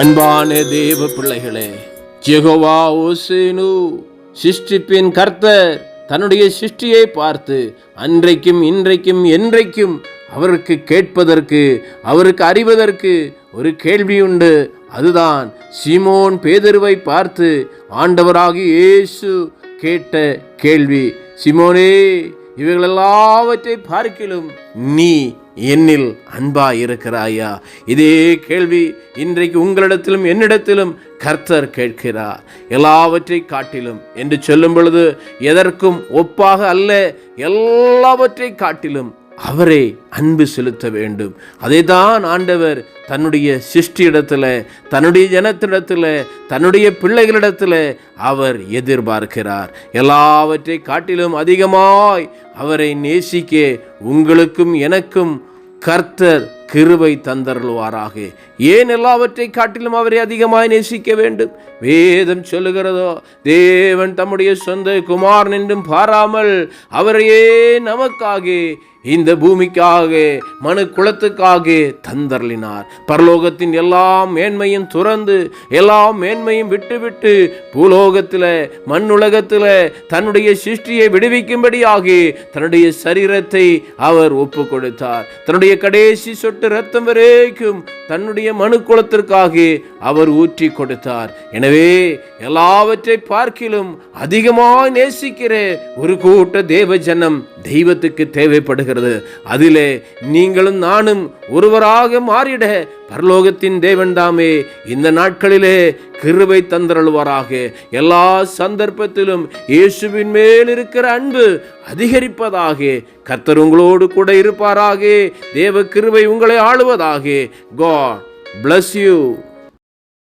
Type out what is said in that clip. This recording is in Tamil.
அன்பான தேவ பிள்ளைகளே ஜெகோவா ஓசேனு. சிருஷ்டிப்பின் கர்த்தர் தன்னுடைய சிருஷ்டியை பார்த்து அன்றைக்கும் இன்றைக்கும் என்றைக்கும் அவருக்கு கேட்பதற்கு அவருக்கு அறிவதற்கு ஒரு கேள்வி உண்டு. அதுதான் சீமோன் பேதருவை பார்த்து ஆண்டவராகி இயேசு கேட்ட கேள்வி. சிமோனே இவைகள் எல்லாவற்றை பார்க்கிலும் நீ என்னில் அன்பா இருக்கிறாயா? இதே கேள்வி இன்றைக்கு உங்களிடத்திலும் என்னிடத்திலும் கர்த்தர் கேட்கிறார். எல்லாவற்றை காட்டிலும் என்று சொல்லும் பொழுது எதற்கும் ஒப்பாக அல்ல எல்லாவற்றை காட்டிலும் அவரே அன்பு செலுத்த வேண்டும். அதைதான் ஆண்டவர் தன்னுடைய சிருஷ்டியிடத்தில் தன்னுடைய ஜனத்திடத்தில் தன்னுடைய பிள்ளைகளிடத்தில் அவர் எதிர்பார்க்கிறார். எல்லாவற்றை காட்டிலும் அதிகமாய் அவரை நேசிக்க உங்களுக்கும் எனக்கும் கர்த்தர் கிருவை தந்தருள்வாராக. ஏன் எல்லாவற்றை காட்டிலும் அவரை அதிகமாய் நேசிக்க வேண்டும்? வேதம் சொல்லுகிறதோ? தேவன் தம்முடைய சொந்த குமாரன் என்றும் பாராமல் அவரையே நமக்காக இந்த பூமிக்காக மனு குலத்துக்காக தந்தர்லினார் பரலோகத்தின் எல்லா மேன்மையும் துறந்து எல்லா மேன்மையும் விட்டுவிட்டு பூலோகத்தில் மண்ணுலகத்தில் தன்னுடைய சிருஷ்டியை விடுவிக்கும்படியாக தன்னுடைய சரீரத்தை அவர் ஒப்பு கொடுத்தார் தன்னுடைய கடைசி சொட்டு ரத்தம் வரைக்கும் தன்னுடைய மனு குலத்திற்காக அவர் ஊற்றி கொடுத்தார். எனவே எல்லாவற்றை பார்க்கிலும் அதிகமாய் நேசிக்கிற ஒரு கூட்ட தேவ ஜனம் தெய்வத்துக்கு தேவைப்படுகிறது. அதிலே நீங்களும் நானும் ஒருவராக மாறிட பரலோகத்தின் தேவன் தாமே இந்த நாட்களிலே கிருபை தந்தருள்வாராக எல்லா சந்தர்ப்பத்திலும் இயேசுவின் மேல் இருக்கிற அன்பு அதிகரிப்பதாக. கர்த்தர் உங்களோடு கூட இருப்பாராக. தேவ கிருபை உங்களை ஆளுவதாக. God bless you